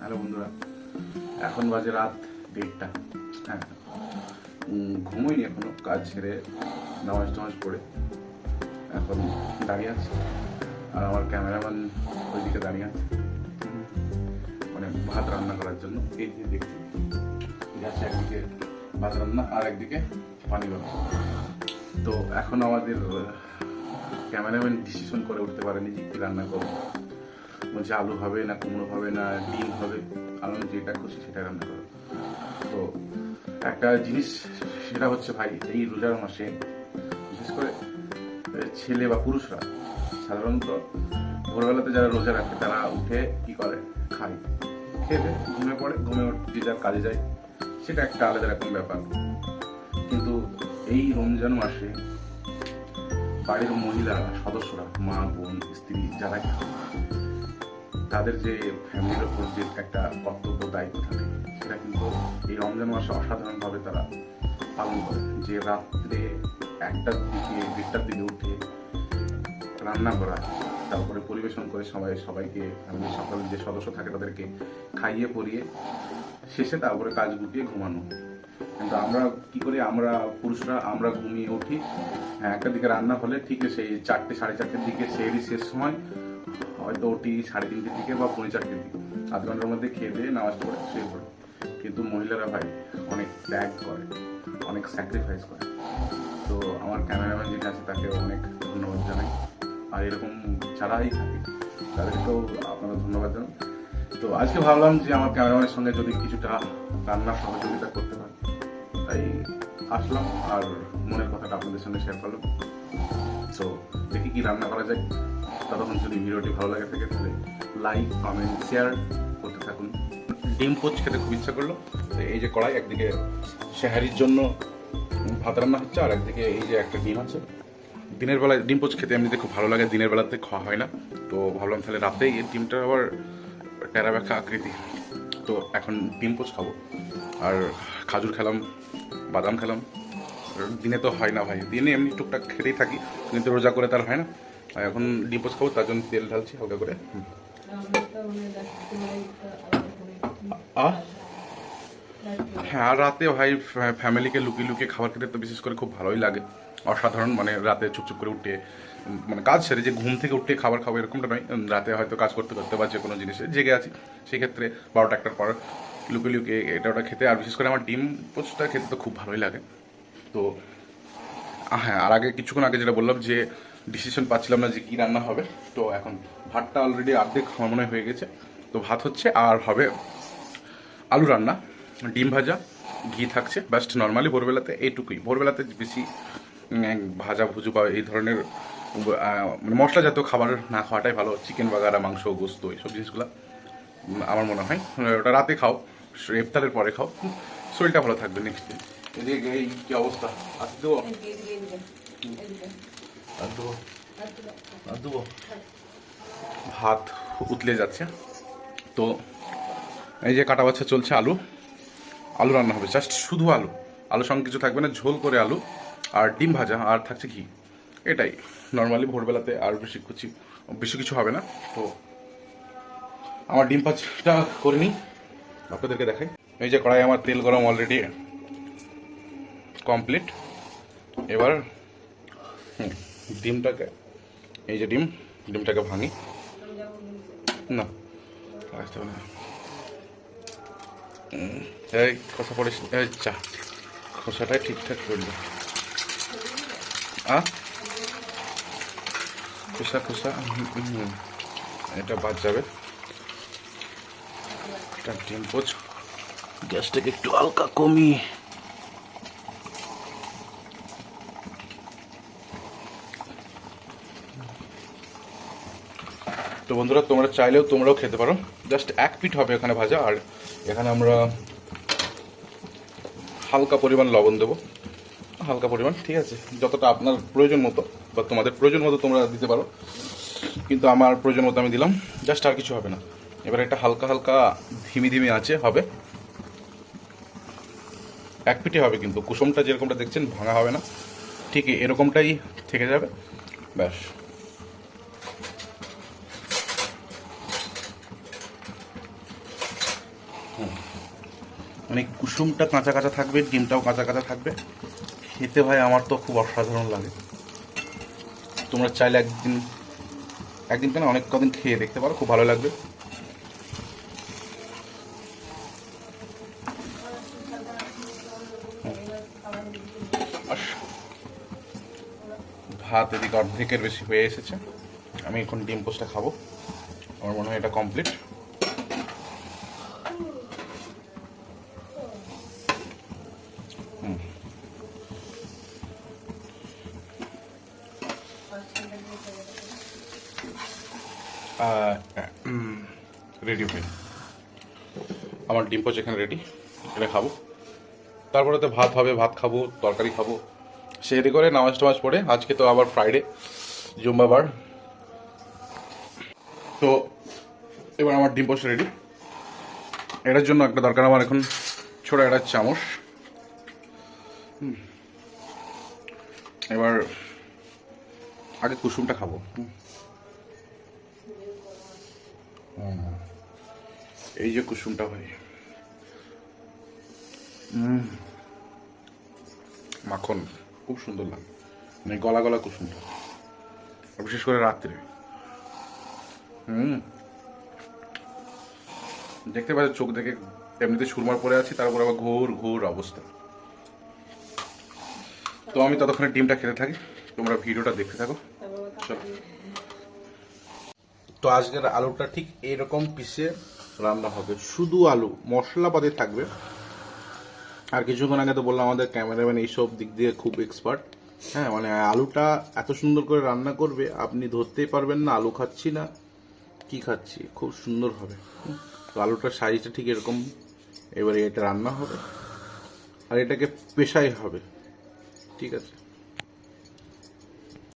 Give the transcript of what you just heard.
Hello বন্ধুরা, এখন বাজে রাত দেড়টা। হ্যাঁ ঘুমোইনি এখনও, কাজ ছেড়ে নামাজ টামাজ পড়ে এখন দাঁড়িয়ে আছে। আর আমার ক্যামেরাম্যান ওইদিকে দাঁড়িয়ে আছে। মানে ভাত রান্না করার জন্য। এই যে দেখছি যাচ্ছে একদিকে, ভাত রান্না আর একদিকে পানি গরম তো এখন আমাদের ক্যামেরাম্যান ডিসিশন করে উঠতে পারেনি যে কি রান্না করব। বলছে আলু হবে না কুমড়ো হবে না ডিম হবে আলু যেটা খুশি সেটা রান্না করো। তো একটা জিনিস, সেটা হচ্ছে ভাই, এই রোজার মাসে বিশেষ করে ছেলে বা পুরুষরা সাধারণত ভোরবেলাতে যারা রোজা রাখে, তারা উঠে কি করে? খায়। খেয়ে ঘুমে পড়ে, ঘুমে যে যার কাজে যায়, সেটা একটা আলাদা রকম ব্যাপার। কিন্তু এই রমজান মাসে বাড়ির মহিলারা সদস্যরা, মা, বোন, স্ত্রী যারা তাদের যে ফ্যামিলির ওপর যে একটা কর্তব্য, দায়িত্ব থাকে, সেটা কিন্তু এই রমজান মাসে অসাধারণভাবে তারা পালন করে। যে রাত্রে একটার দিকে, দেড়টার দিকে উঠে রান্না করা, তারপরে পরিবেশন করে সবাই, সবাইকে ফ্যামিলির সকল যে সদস্য থাকে তাদেরকে খাইয়ে, পরিয়ে, শেষে তারপরে কাজ গুটিয়ে ঘুমানো। কিন্তু আমরা কি করি, আমরা পুরুষরা, আমরা ঘুমিয়ে উঠি হ্যাঁ একটা দিকে রান্না হলে ঠিক সেই চারটে, সাড়ে চারটের দিকে সেই শেষ সময় হয়তো ওটি সাড়ে তিনটের থেকে বা পৌনে চারটের দিকে। আধ ঘণ্টার মধ্যে খেয়ে দিয়ে নামাজ পড়ে, শুয়ে পড়ে। কিন্তু মহিলারা ভাই অনেক ত্যাগ করে, অনেক স্যাক্রিফাইস করে। তো আমার ক্যামেরাম্যান যিনি আছে, তাকে অনেক ধন্যবাদ জানাই। আর এরকম যারাই থাকে, তাদেরকেও আপনারা ধন্যবাদ জানান তো আজকে ভাবলাম যে আমার ক্যামেরাম্যানের সঙ্গে যদি কিছুটা রান্নার সহযোগিতা করতে পারি, তাই আসলাম আর মনের কথাটা আপনাদের সঙ্গে শেয়ার করলাম। তো দেখি কি রান্না করা যায়। ততক্ষণ যদি ভিডিওটি ভালো লাগে থাকে তাহলে লাইক কমেন্ট শেয়ার করতে থাকুন। ডিম পোচ খেতে খুব ইচ্ছা করল। তো এই যে কড়াই, একদিকে শেহারির জন্য ভাত রান্না হচ্ছে আর একদিকে এই যে একটা ডিম আছে। দিনের বেলায় ডিম পোচ খেতে এমনিতে খুব ভালো লাগে, দিনের বেলাতে খাওয়া হয় না। তো ভাবলাম তাহলে রাতে এই ডিমটা আবার টেরা ব্যাখা আকৃতি। তো এখন ডিম পোচ খাব। আর খাজুর খেলাম, বাদাম খেলাম। দিনে তো হয় না ভাই, দিনে এমনি টুকটাক খেতেই থাকি, কিন্তু রোজা করে তার হয় না। আর এখন ডিম পোচ খাব, তার জন্য তেল ঢালছি হালকা করে। হ্যাঁ আর রাতে ভাই ফ্যা- ফ্যামিলিকে লুকিয়ে লুকিয়ে খাবার খেতে তো বিশেষ করে খুব ভালোই লাগে। অসাধারণ মানে রাতে চুপচুপ করে উঠে মানে কাজ সেরে যে ঘুম থেকে উঠে খাবার খাব এরকমটা নয়। রাতে হয়তো কাজ করতে করতে বা যে কোনো জিনিসে জেগে আছি, সেক্ষেত্রে বারোটা একটার পর লুকিয়ে লুকিয়ে এটা ওটা খেতে, আর বিশেষ করে আমার ডিম পোস্টটা খেতে তো খুব ভালোই লাগে। তো হ্যাঁ আর আগে কিছুক্ষণ আগে যেটা বললাম যে ডিসিশন পাচ্ছিলাম না যে কী রান্না হবে, তো এখন ভাতটা অলরেডি অর্ধেক আমার মনে হয় গেছে। তো ভাত হচ্ছে আর হবে আলু রান্না, ডিম ভাজা, ঘি থাকছে জাস্ট নর্মালি ভোরবেলাতে এইটুকুই। ভোরবেলাতে বেশি ভাজা ভুজু বা এই ধরনের মানে মশলা জাতীয় খাবার না খাওয়াটাই ভালো। চিকেন বাগারা, মাংস, গোস্ত, এইসব জিনিসগুলো আমার মনে হয়। ওটা রাতে খাও ইফতারের পরে খাও। শরীরটা ভালো থাকবে নেক্সট দিন। এদিকে এই কি অবস্থা? আসতে দেবো আর দেবো আর দেবো ভাত উতলে যাচ্ছে। তো এই যে কাটা বাচ্চা চলছে আলু আলু রান্না হবে। জাস্ট শুধু আলু। আলুর সঙ্গে কিছু থাকবে না ঝোল করে আলু আর ডিম ভাজা। আর থাকছে ঘি এটাই। নর্মালি ভোরবেলাতে আর বেশি কিছু বেশি কিছু হবে না। তো আমার ডিম ভাজটা করে নিই। আপনাদেরকে দেখাই। এই যে কড়াই আমার তেল গরম অলরেডি কমপ্লিট এবার ডিমটাকে, এই যে ডিম, ডিমটাকে ভাঙি। না আসতে এই খোসা এই চা খোসাটাই ঠিকঠাক করল আ? খোসা খোসা এটা বাদ যাবে। এটা ডিম পোচ। গ্যাসটাকে একটু হালকা কমিয়ে তো বন্ধুরা, তোমরা চাইলেও তোমরাও খেতে পারো। জাস্ট এক পিঠ হবে এখানে ভাজা, আর এখানে আমরা হালকা পরিমাণ লবণ দেবো। হালকা পরিমাণ, ঠিক আছে? যতটা আপনার প্রয়োজন মতো, বা তোমাদের প্রয়োজন মতো তোমরা দিতে পারো। কিন্তু আমার প্রয়োজন মতো আমি দিলাম জাস্ট আর কিছু হবে না। এবার এটা হালকা হালকা ধিমি ধিমি আছে, হবে। এক পিঠে হবে কিন্তু, কুসুমটা যেরকমটা দেখছেন, ভাঙা হবে না। ঠিক এরকমটাই থেকে যাবে। ব্যাস। মানে কুসুমটা কাঁচা কাঁচা থাকবে, ডিমটাও কাঁচা কাঁচা থাকবে। খেতে ভাই আমার তো খুব অসাধারণ লাগে। তোমরা চাইলে একদিন একদিন কেন অনেক কদিন খেয়ে দেখতে পারো, খুব ভালো লাগবে। ভাত এদিকে অর্ধেকের বেশি হয়ে এসেছে। আমি এখন ডিম পোস্টটা খাব। আমার মনে হয় এটা কমপ্লিট। রেডি হয়ে আমার ডিম পোচ এখানে রেডি এটা খাব। তারপরে তো ভাত হবে, ভাত খাব, তরকারি খাব। সেহেদি করে নামাজ টামাজ পড়ে। আজকে তো আবার ফ্রাইডে জুম্বাবার তো এবার আমার ডিম পোস্ট রেডি এটার জন্য একটা দরকার আমার এখন ছোট একটা চামচ। এবার আগে কুসুমটা খাব। এই যে কুসুমটা ভাই। মাখন, খুব সুন্দর লাগে। মানে গলা গলা কুসুমটা। বিশেষ করে রাত্রে। হুম দেখতে পাচ্ছ চোখ দেখে এমনিতে সুরমার পরে আছি, তারপর আবার ঘোর ঘোর অবস্থা। তো আমি ততক্ষণে ডিমটা খেতে থাকি। তোমরা ভিডিওটা দেখতে থাকো। তো আজকের আলুটা ঠিক এরকম পিসে রান্না হবে। শুধু আলু মশলাপাতি থাকবে। আর কিছুক্ষণ আগে তো বললাম আমাদের ক্যামেরাম্যান এইসব দিক দিয়ে খুব এক্সপার্ট। হ্যাঁ মানে আলুটা এত সুন্দর করে রান্না করবে, আপনি ধরতেই পারবেন না, আলু খাচ্ছি না। কি খাচ্ছি? খুব সুন্দর হবে। তো আলুটার সাইজটা ঠিক এরকম, এবারে এটা রান্না হবে। আর এটাকে পেশাই হবে। ঠিক আছে?